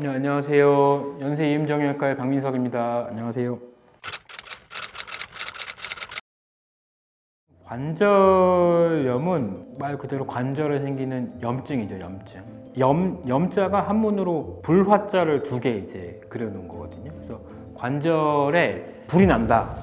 네, 안녕하세요. 연세 이음정형외과의 박민석입니다. 안녕하세요. 관절염은 말 그대로 관절에 생기는 염증이죠, 염증. 염, 염자가 한문으로 불화자를 두 개 이제 그려놓은 거거든요. 그래서 관절에 불이 난다.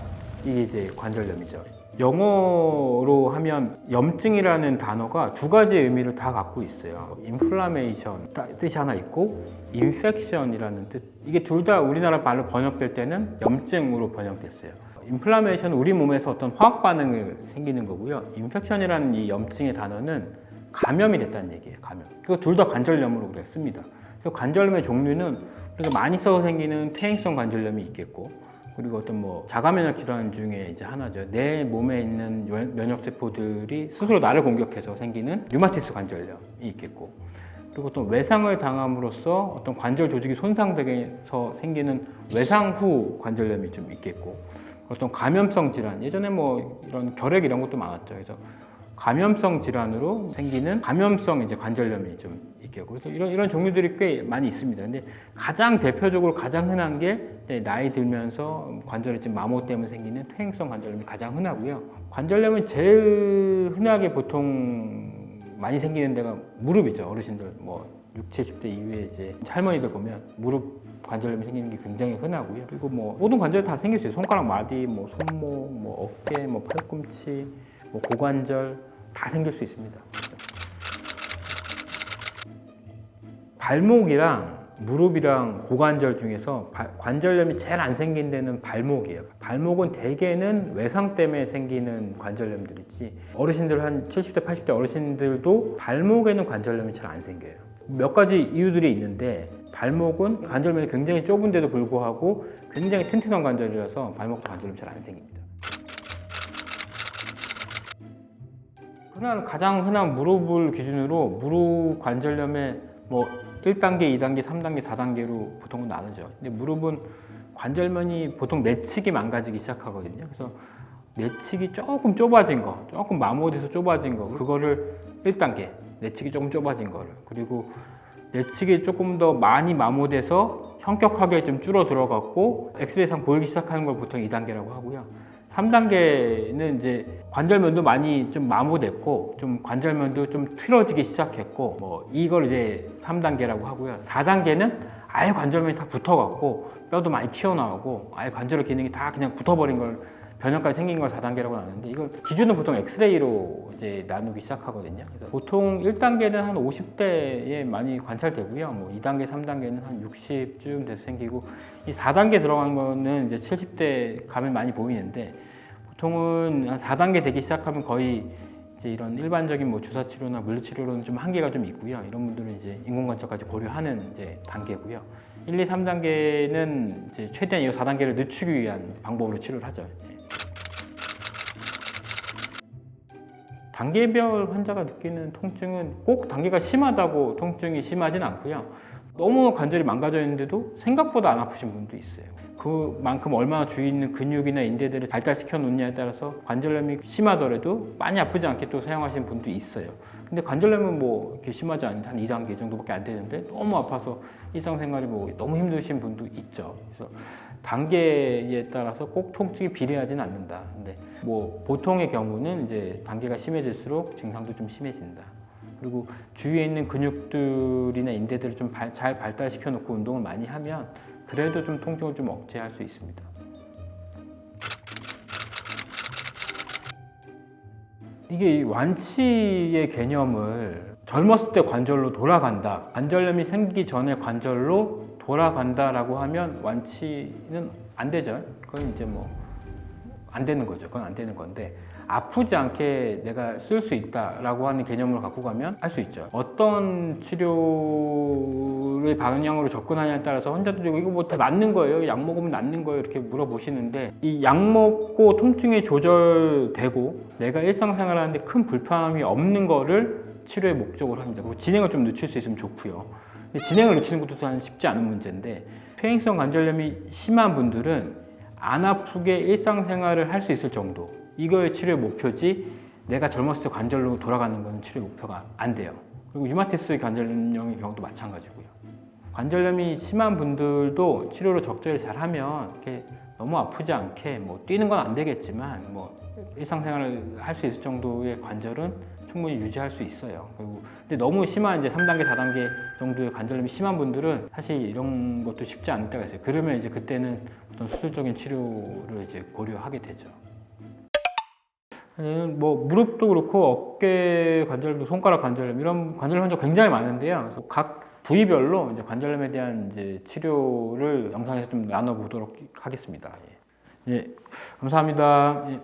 이게 이제 관절염이죠. 영어로 하면 염증이라는 단어가 두 가지 의미를 다 갖고 있어요. 인플라메이션 뜻이 하나 있고 인펙션이라는 뜻. 이게 둘 다 우리나라 말로 번역될 때는 염증으로 번역됐어요. 인플라메이션은 우리 몸에서 어떤 화학 반응을 생기는 거고요. 인펙션이라는 이 염증의 단어는 감염이 됐다는 얘기예요. 감염. 그거 둘 다 관절염으로 그래 씁니다. 그래서 관절염의 종류는 우리가 많이 써서 생기는 퇴행성 관절염이 있겠고 그리고 어떤 뭐 자가 면역 질환 중에 이제 하나죠. 내 몸에 있는 면- 면역 세포들이 스스로 나를 공격해서 생기는 류마티스 관절염이 있겠고 그리고 또 외상을 당함으로써 어떤 관절 조직이 손상돼서 생기는 외상 후 관절염이 좀 있겠고 어떤 감염성 질환 예전에 뭐 이런 결핵 이런 것도 많았죠. 그래서 감염성 질환으로 생기는 감염성 이제 관절염이 좀 있겠고 그래서 이런 이런 종류들이 꽤 많이 있습니다. 근데 가장 대표적으로 가장 흔한 게 나이 들면서 관절에 좀 마모 때문에 생기는 퇴행성 관절염이 가장 흔하고요. 관절염은 제일 흔하게 보통 많이 생기는 데가 무릎이죠. 어르신들 뭐 6, 70대 이후에 이제 할머니들 보면 무릎 관절염이 생기는 게 굉장히 흔하고요. 그리고 뭐 모든 관절 다 생길 수 있어요. 손가락 마디, 뭐 손목, 뭐 어깨, 뭐 팔꿈치, 뭐 고관절 다 생길 수 있습니다. 발목이랑 무릎이랑 고관절 중에서 발- 관절염이 제일 안 생긴 데는 발목이에요. 발목은 대개는 외상 때문에 생기는 관절염들이지 어르신들 한 70대, 80대 어르신들도 발목에는 관절염이 잘 안 생겨요. 몇 가지 이유들이 있는데 발목은 관절면이 굉장히 좁은데도 불구하고 굉장히 튼튼한 관절이라서 발목도 관절염 잘 안 생깁니다. 흔한 가장 흔한 무릎을 기준으로 무릎 관절염의 뭐 1단계, 2단계, 3단계, 4단계로 보통은 나누죠. 근데 무릎은 관절면이 보통 내측이 망가지기 시작하거든요. 그래서 내측이 조금 좁아진 거, 조금 마모돼서 좁아진 거, 그거를 1단계, 내측이 조금 좁아진 거를. 그리고 내측이 조금 더 많이 마모돼서 현격하게 좀 줄어 들어갔고 엑스레이상 보이기 시작하는 걸 보통 2단계라고 하고요. 3단계는 이제 관절면도 많이 좀 마모됐고 좀 관절면도 좀 틀어지기 시작했고 뭐 이걸 이제 3단계라고 하고요. 4단계는 아예 관절면이 다 붙어갖고 뼈도 많이 튀어나오고 아예 관절 기능이 다 그냥 붙어버린 걸 변형까지 생긴 걸 4단계라고 나누는데 이걸 기준은 보통 엑스레이로 이제 나누기 시작하거든요. 보통 1단계는 한 50대에 많이 관찰되고요. 뭐 2단계, 3단계는 한 60쯤 돼서 생기고 이 4단계 들어간 거는 이제 70대 가면 많이 보이는데 보통은 한 4단계 되기 시작하면 거의 이제 이런 일반적인 뭐 주사 치료나 물리 치료로는 좀 한계가 좀 있고요. 이런 분들은 이제 인공 관절까지 고려하는 이제 단계고요. 1, 2, 3단계는 이제 최대한 이 4단계를 늦추기 위한 방법으로 치료를 하죠. 단계별 환자가 느끼는 통증은 꼭 단계가 심하다고 통증이 심하진 않고요. 너무 관절이 망가져 있는데도 생각보다 안 아프신 분도 있어요. 그만큼 얼마나 주위에 있는 근육이나 인대들을 발달시켜 놓느냐에 따라서 관절염이 심하더라도 많이 아프지 않게 또 사용하시는 분도 있어요. 근데 관절염은 뭐 이렇게 심하지 않은 한 2단계 정도밖에 안 되는데 너무 아파서 일상생활이 뭐 너무 힘드신 분도 있죠. 그래서 단계에 따라서 꼭 통증이 비례하진 않는다. 근데 뭐 보통의 경우는 이제 단계가 심해질수록 증상도 좀 심해진다. 그리고 주위에 있는 근육들이나 인대들을 좀 잘 발달시켜 놓고 운동을 많이 하면 그래도 좀 통증을 좀 억제할 수 있습니다. 이게 이 완치의 개념을 젊었을 때 관절로 돌아간다. 관절염이 생기기 전에 관절로 돌아간다라고 하면 완치는 안 되죠. 그건 이제 뭐 안 되는 거죠. 그건 안 되는 건데 아프지 않게 내가 쓸 수 있다라고 하는 개념을 갖고 가면 할 수 있죠. 어떤 치료의 방향으로 접근하냐에 따라서 환자들이 이거 뭐 다 낫는 거예요. 약 먹으면 낫는 거예요. 이렇게 물어보시는데 이 약 먹고 통증이 조절되고 내가 일상생활 하는데 큰 불편함이 없는 거를 치료의 목적으로 합니다. 그리고 진행을 좀 늦출 수 있으면 좋고요. 진행을 늦추는 것도 단 쉽지 않은 문제인데 퇴행성 관절염이 심한 분들은 안 아프게 일상생활을 할 수 있을 정도 이거의 치료의 목표지 내가 젊었을 때 관절로 돌아가는 건 치료의 목표가 안 돼요. 그리고 유마티스 관절염의 경우도 마찬가지고요. 관절염이 심한 분들도 치료를 적절히 잘하면 이렇게 너무 아프지 않게 뭐 뛰는 건 안 되겠지만 뭐 일상생활을 할 수 있을 정도의 관절은 충분히 유지할 수 있어요. 그리고 근데 너무 심한 이제 3단계, 4단계 정도의 관절염이 심한 분들은 사실 이런 것도 쉽지 않을 때가 있어요. 그러면 이제 그때는 어떤 수술적인 치료를 이제 고려하게 되죠. 음, 뭐 무릎도 그렇고 어깨 관절염, 손가락 관절염 이런 관절염 환자 굉장히 많은데요. 각 부위별로 이제 관절염에 대한 이제 치료를 영상에서 좀 나눠보도록 하겠습니다. 예, 예, 감사합니다. 예.